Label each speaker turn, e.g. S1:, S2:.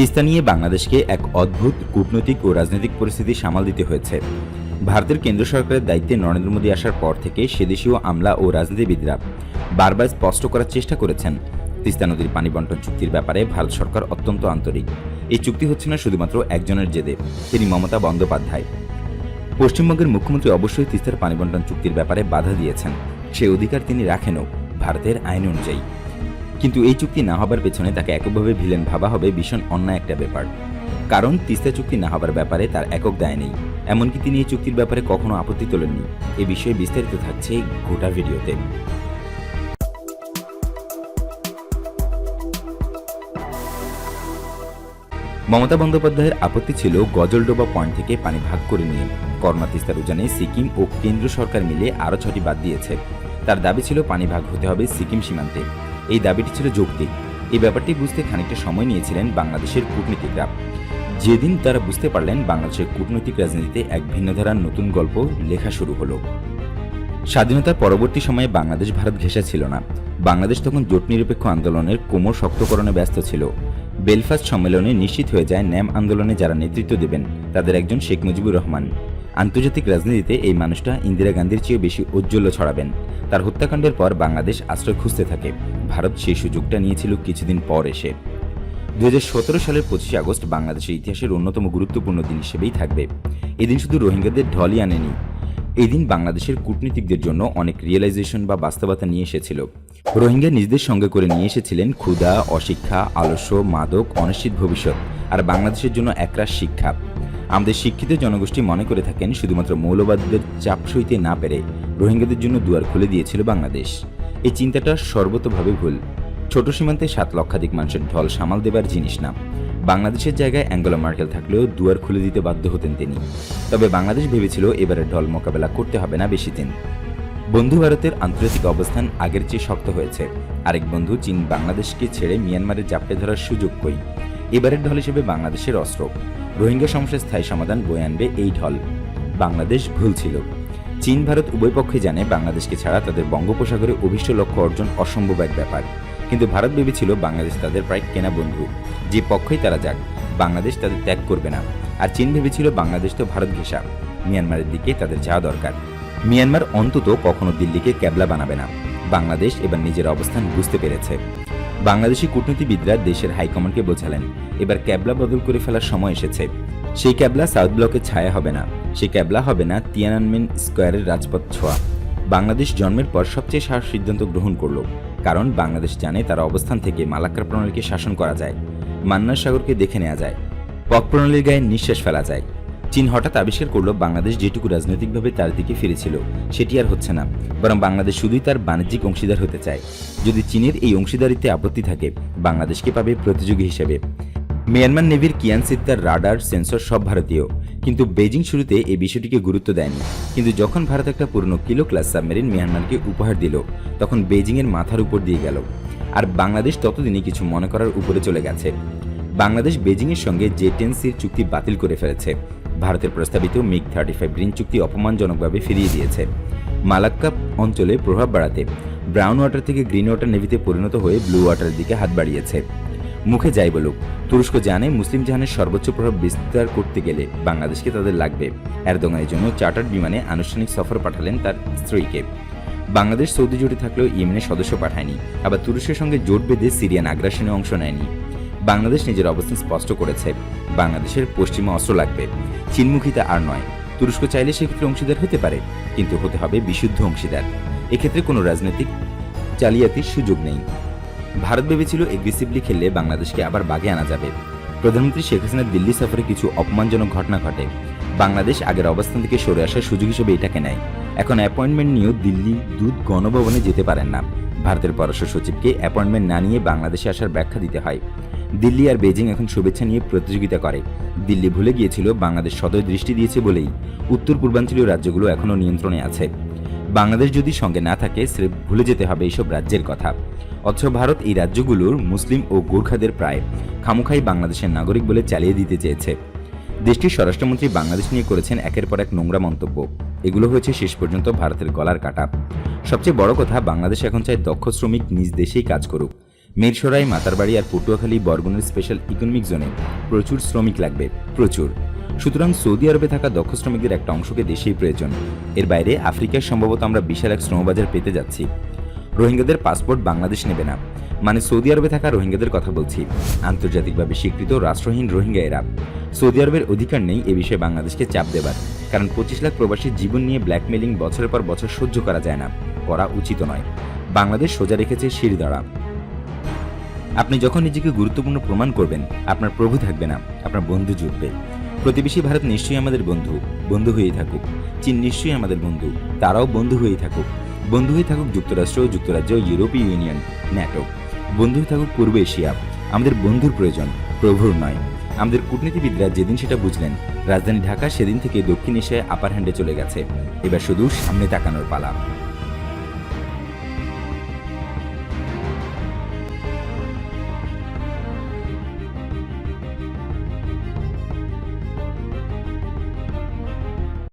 S1: তিস্তা নিয়ে বাংলাদেশকে এক অদ্ভুত কূটনৈতিক ও রাজনৈতিক পরিস্থিতি সামাল দিতে হয়েছে। ভারতের কেন্দ্র সরকারের দায়িত্বে নরেন্দ্র মোদী আসার পর থেকে সেদেশীয় আমলা ও রাজনীতিবিদরা বারবার স্পষ্ট করার চেষ্টা করেছেন। তিস্তা নদীর পানি বন্টন চুক্তির ব্যাপারে ভারত সরকার অত্যন্ত আন্তরিক। এই চুক্তি হচ্ছে না শুধুমাত্র একজনের জেদে, তিনি মমতা বন্দ্যোপাধ্যায়। পশ্চিমবঙ্গের মুখ্যমন্ত্রী অবশ্যই তিস্তার পানি বন্টন চুক্তির ব্যাপারে বাধা দিয়েছেন। সে অধিকার তিনি রাখেনও, ভারতের আইন অনুযায়ী। কিন্তু এই চুক্তি না হবার পেছনে তাকে এককভাবে ভিলেন ভাবা হবে ভীষণ অন্যায় একটা ব্যাপার। কারণ তিস্তা চুক্তি না হবার ব্যাপারে তার একক দায় নেই। এমনকি তিনি এই চুক্তির ব্যাপারে কখনো আপত্তি তোলেননি। এ বিষয়ে বিস্তারিত থাকছে গোটা ভিডিওতে। মমতা বন্দ্যোপাধ্যায়ের আপত্তি ছিল গজলডোবা পয়েন্ট থেকে পানি ভাগ করে নিয়ে। কর্মা তিস্তার উজানে সিকিম ও কেন্দ্র সরকার মিলে আরও ছটি বাদ দিয়েছে। তার দাবি ছিল পানি ভাগ হতে হবে সিকিম সীমান্তে। এই দাবিটি ছিল যৌক্তিক। এই ব্যাপারটি বুঝতে খানিকটা সময় নিয়েছিলেন বাংলাদেশের কূটনীতিকরা। যেদিন তারা বুঝতে পারলেন বাংলাদেশের কূটনৈতিক রাজনীতিতে এক ভিন্ন ধারার নতুন গল্প লেখা শুরু হলো। স্বাধীনতার পরবর্তী সময়ে বাংলাদেশ, ভারত ঘেঁষা ছিল না। বাংলাদেশ তখন জোট নিরপেক্ষ আন্দোলনের কোমর শক্তকরণে ব্যস্ত ছিল। বেলফাস্ট সম্মেলনে নিশ্চিত হয়ে যায় ন্যাম আন্দোলনে যারা নেতৃত্ব দেবেন, তাদের একজন শেখ মুজিবুর রহমান। আন্তর্জাতিক রাজনীতিতে এই মানুষটা ইন্দিরা গান্ধীর চেয়ে বেশি উজ্জ্বল্য ছড়াবেন। তার হত্যাকাণ্ডের পর বাংলাদেশ আশ্রয় খুঁজতে থাকে। ভারত সেই সুযোগটা নিয়েছিল কিছুদিন পর এসে। দুহাজার সতেরো সালের পঁচিশে আগস্ট বাংলাদেশের ইতিহাসের অন্যতম গুরুত্বপূর্ণ দিন হিসেবেই থাকবে। এদিন শুধু রোহিঙ্গাদের ঢলই আনেনি এদিন বাংলাদেশের কূটনীতিকদের জন্য অনেক রিয়েলাইজেশন বা বাস্তবতা নিয়ে এসেছিল। রোহিঙ্গা নিজদের সঙ্গে করে নিয়ে এসেছিলেন ক্ষুধা, অশিক্ষা, আলস্য, মাদক, অনিশ্চিত ভবিষ্যৎ আর বাংলাদেশের জন্য একরাশ শিক্ষা। আমাদের শিক্ষিত জনগোষ্ঠী মনে করে থাকেন শুধুমাত্র মৌলবাদীদের চাপ সইতে না পেরে রোহিঙ্গাদের জন্য দুয়ার খুলে দিয়েছিল বাংলাদেশ। এই চিন্তাটা সর্বতভাবে ভুল। ছোট সীমান্তে সাত লক্ষাধিক মানুষের ঢল সামাল দেবার জিনিস না। বাংলাদেশের জায়গায় অ্যাঙ্গোলা মার্কেল থাকলেও দুয়ার খুলে দিতে বাধ্য হতেন তিনি। তবে বাংলাদেশ ভেবেছিল এবারের ঢল মোকাবেলা করতে হবে না বেশি দিন। বন্ধু ভারতের আন্তর্জাতিক অবস্থান আগের চেয়ে শক্ত হয়েছে। আরেক বন্ধু চীন বাংলাদেশকে ছেড়ে মিয়ানমারে জাপটে ধরার সুযোগ কই? এবারের ঢল হিসেবে বাংলাদেশের অস্ত্র। রোহিঙ্গা সমস্যার স্থায়ী সমাধান বয়ে আনবে এই ঢল। বাংলাদেশ ভুল ছিল। চীন ভারত উভয় পক্ষে জানে বাংলাদেশকে ছাড়া তাদের বঙ্গোপসাগরে অভিষ্ট লক্ষ্য অর্জন অসম্ভব এক ব্যাপার। কিন্তু ভারত ভেবেছিল বাংলাদেশ তাদের প্রায় কেনা বন্ধু। যে পক্ষেই তারা যাক, বাংলাদেশ তাদের ত্যাগ করবে না। আর চীন ভেবেছিল বাংলাদেশ তো ভারত ঘেঁষা। মিয়ানমারের দিকে তাদের যাওয়া দরকার। মিয়ানমার অন্তত কখনো দিল্লিকে ক্যাবলা বানাবে না। বাংলাদেশ এবার নিজের অবস্থান বুঝতে পেরেছে। বাংলাদেশি কূটনীতিবিদরা দেশের হাইকমান্ডকে বোঝালেন, এবার ক্যাবলা বদল করে ফেলার সময় এসেছে। সেই ক্যাবলা সাউথ ব্লকের ছায়া হবে না। সেই ক্যাবলা হবে না তিয়ানানমেন স্কোয়ারের রাজপথ ছোঁয়া। বাংলাদেশ জন্মের পর সবচেয়ে সাহস সিদ্ধান্ত গ্রহণ করল। কারণ বাংলাদেশ জানে তার অবস্থান থেকে মালাক্কা প্রণালীকে শাসন করা যায়, মান্নার সাগরকে দেখে নেওয়া যায়, পক প্রণালীর গায়ে নিঃশ্বাস ফেলা যায়। চীন হঠাৎ আবিষ্কার করল, বাংলাদেশ যেটুকু রাজনৈতিকভাবে তার দিকে ফিরেছিল, সেটি আর হচ্ছে না, বরং বাংলাদেশ শুধুই তার বাণিজ্যিক অংশীদার হতে চায়। যদি চীনের এই অংশীদারিতে আপত্তি থাকে, বাংলাদেশকে পাবে প্রতিযোগী হিসেবে। মিয়ানমার নেভির কিয়ান সিত্তার রাডার, সেন্সর সব ভারতীয়। কিন্তু বেজিং শুরুতে এই বিষয়টিকে গুরুত্ব দেয়নি। কিন্তু যখন ভারত একটা পুরনো কিলো ক্লাস সাবমেরিন মিয়ানমারকে উপহার দিল, তখন বেজিংয়ের মাথার উপর দিয়ে গেল। আর বাংলাদেশ ততদিনই কিছু মনে করার উপরে চলে গেছে। বাংলাদেশ বেজিংয়ের সঙ্গে জে টেনসির চুক্তি বাতিল করে ফেলেছে। ভারতের প্রস্তাবিত মিগ থার্টি ফাইভ গ্রিন চুক্তি অপমানজনকভাবে ফিরিয়ে দিয়েছে। মালাক্কা অঞ্চলে প্রভাব বাড়াতে ব্রাউন ওয়াটার থেকে গ্রিন ওয়াটার নেভিতে পরিণত হয়ে ব্লু ওয়াটারের দিকে হাত বাড়িয়েছে। মুখে যাই বলুক। তুরস্ক জানে মুসলিম জাহানের সর্বোচ্চ প্রভাব বিস্তার করতে গেলে বাংলাদেশকে তাদের লাগবে। এরদোগানের জন্য চার্টার্ড বিমানে আনুষ্ঠানিক সফর পাঠালেন তার স্ত্রীকে। বাংলাদেশ সৌদি জোটে থাকলেও ইয়েমেনের সদস্য পাঠায়নি। আবার তুরস্কের সঙ্গে জোট বেঁধে সিরিয়ান আগ্রাসনে অংশ নেয়নি। বাংলাদেশ নিজের অবস্থান স্পষ্ট করেছে। বাংলাদেশের পশ্চিমা অস্ত্র লাগবে। চীনমুখিতা আর নয়। তুরস্ক চাইলে সেক্ষেত্রে অংশীদার হতে পারে, কিন্তু হতে হবে বিশুদ্ধ অংশীদার। এক্ষেত্রে কোনো রাজনৈতিক জালিয়াতির সুযোগ নেই। ভারত ভেবেছিল এগ্রেসিভলি খেললে বাংলাদেশকে আবার বাগে আনা যাবে। প্রধানমন্ত্রী শেখ হাসিনার দিল্লি সফরে কিছু অপমানজনক ঘটনা ঘটে। বাংলাদেশ আগের অবস্থান থেকে সরে আসার সুযোগ হিসেবে এটাকে নেয়। এখন অ্যাপয়েন্টমেন্ট নিয়েও দিল্লি দূত গণভবনে যেতে পারেন না। ভারতের পররাষ্ট্র সচিবকে অ্যাপয়েন্টমেন্ট না নিয়ে বাংলাদেশে আসার ব্যাখ্যা দিতে হয়। দিল্লি আর বেজিং এখন শুভেচ্ছা নিয়ে প্রতিযোগিতা করে। দিল্লি ভুলে গিয়েছিল বাংলাদেশ সদয় দৃষ্টি দিয়েছে বলেই উত্তর পূর্বাঞ্চলীয় রাজ্যগুলো এখনও নিয়ন্ত্রণে আছে। বাংলাদেশ যদি সঙ্গে না থাকে, স্রেফ ভুলে যেতে হবে এইসব রাজ্যের কথা। অথচ ভারত এই রাজ্যগুলোর মুসলিম ও গোর্খাদের প্রায় খামুখাই বাংলাদেশের নাগরিক বলে চালিয়ে দিতে চেয়েছে। দেশটির স্বরাষ্ট্রমন্ত্রী বাংলাদেশ নিয়ে করেছেন একের পর এক নোংরা মন্তব্য। এগুলো হয়েছে শেষ পর্যন্ত ভারতের গলার কাটা। সবচেয়ে বড় কথা, বাংলাদেশ এখন চায় দক্ষ শ্রমিক নিজ দেশেই কাজ করুক। মিরসরাই, মাতারবাড়ি আর পটুয়াখালী বরগুনের স্পেশাল ইকোনমিক জোনে প্রচুর শ্রমিক লাগবে। প্রচুর। সুতরাং সৌদি আরবে থাকা দক্ষ শ্রমিকদের একটা অংশকে দেশেই প্রয়োজন। এর বাইরে আফ্রিকায় সম্ভবত আমরা বিশাল এক শ্রমবাজার পেতে যাচ্ছি। রোহিঙ্গাদের পাসপোর্ট বাংলাদেশ নেবে না। মানে সৌদি আরবে থাকা রোহিঙ্গাদের কথা বলছি। আন্তর্জাতিকভাবে স্বীকৃত রাষ্ট্রহীন রোহিঙ্গা এরা। সৌদি আরবের অধিকার নেই এ বিষয়ে বাংলাদেশকে চাপ দেবার। কারণ পঁচিশ লাখ প্রবাসীর জীবন নিয়ে ব্ল্যাকমেলিং বছরের পর বছর সহ্য করা যায় না। করা উচিত নয়। বাংলাদেশ সোজা রেখেছে শিরদাঁড়া আপনি যখন নিজেকে গুরুত্বপূর্ণ প্রমাণ করবেন, আপনার প্রভু থাকবে না। আপনার বন্ধু জুটবে। প্রতিবেশী ভারত নিশ্চয়ই আমাদের বন্ধু। বন্ধু হয়েই থাকুক। চীন নিশ্চয়ই আমাদের বন্ধু। তারাও বন্ধু হয়েই থাকুক। বন্ধু হয়ে থাকুক যুক্তরাষ্ট্র, যুক্তরাজ্য, ইউরোপীয় ইউনিয়ন, ন্যাটো। বন্ধু হয়ে থাকুক পূর্ব এশিয়া। আমাদের বন্ধুর প্রয়োজন, প্রভুর নয়। আমাদের কূটনীতিবিদরা যেদিন সেটা বুঝলেন, রাজধানী ঢাকা সেদিন থেকে দক্ষিণ এশিয়ায় আপার হ্যান্ডে চলে গেছে। এবার শুধু সামনে তাকানোর পালা।